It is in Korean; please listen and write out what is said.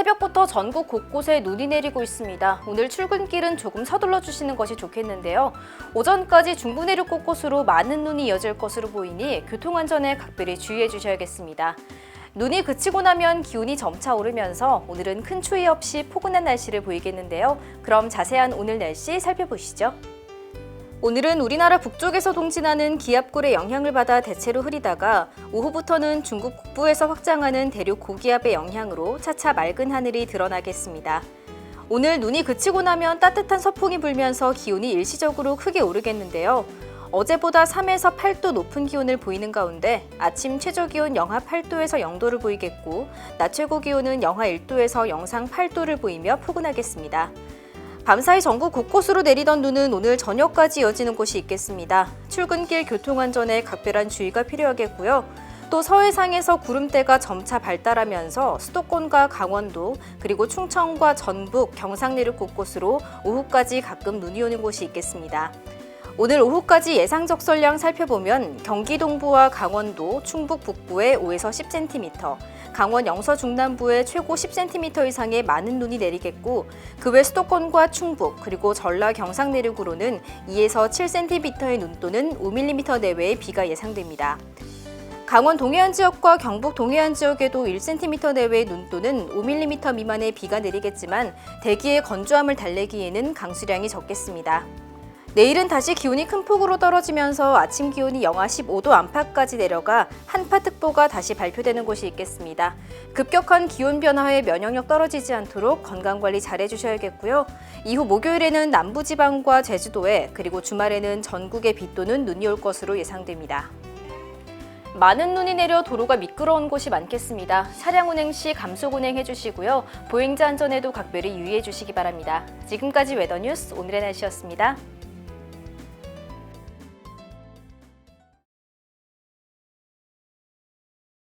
새벽부터 전국 곳곳에 눈이 내리고 있습니다. 오늘 출근길은 조금 서둘러 주시는 것이 좋겠는데요. 오전까지 중부 내륙 곳곳으로 많은 눈이 이어질 것으로 보이니 교통안전에 각별히 주의해 주셔야겠습니다. 눈이 그치고 나면 기온이 점차 오르면서 오늘은 큰 추위 없이 포근한 날씨를 보이겠는데요. 그럼 자세한 오늘 날씨 살펴보시죠. 오늘은 우리나라 북쪽에서 동진하는 기압골의 영향을 받아 대체로 흐리다가 오후부터는 중국 북부에서 확장하는 대륙 고기압의 영향으로 차차 맑은 하늘이 드러나겠습니다. 오늘 눈이 그치고 나면 따뜻한 서풍이 불면서 기온이 일시적으로 크게 오르겠는데요. 어제보다 3에서 8도 높은 기온을 보이는 가운데 아침 최저 기온 영하 8도에서 0도를 보이겠고 낮 최고 기온은 영하 1도에서 영상 8도를 보이며 포근하겠습니다. 밤사이 전국 곳곳으로 내리던 눈은 오늘 저녁까지 이어지는 곳이 있겠습니다. 출근길 교통안전에 각별한 주의가 필요하겠고요. 또 서해상에서 구름대가 점차 발달하면서 수도권과 강원도 그리고 충청과 전북, 경상 내륙 곳곳으로 오후까지 가끔 눈이 오는 곳이 있겠습니다. 오늘 오후까지 예상 적설량 살펴보면 경기 동부와 강원도, 충북 북부에 5에서 10cm, 강원 영서 중남부에 최고 10cm 이상의 많은 눈이 내리겠고 그 외 수도권과 충북 그리고 전라 경상 내륙으로는 2에서 7cm의 눈 또는 5mm 내외의 비가 예상됩니다. 강원 동해안 지역과 경북 동해안 지역에도 1cm 내외의 눈 또는 5mm 미만의 비가 내리겠지만 대기의 건조함을 달래기에는 강수량이 적겠습니다. 내일은 다시 기온이 큰 폭으로 떨어지면서 아침 기온이 영하 15도 안팎까지 내려가 한파특보가 다시 발표되는 곳이 있겠습니다. 급격한 기온 변화에 면역력 떨어지지 않도록 건강관리 잘 해주셔야겠고요. 이후 목요일에는 남부지방과 제주도에 그리고 주말에는 전국에 비 또는 눈이 올 것으로 예상됩니다. 많은 눈이 내려 도로가 미끄러운 곳이 많겠습니다. 차량 운행 시 감속 운행해 주시고요. 보행자 안전에도 각별히 유의해 주시기 바랍니다. 지금까지 웨더 뉴스 오늘의 날씨였습니다.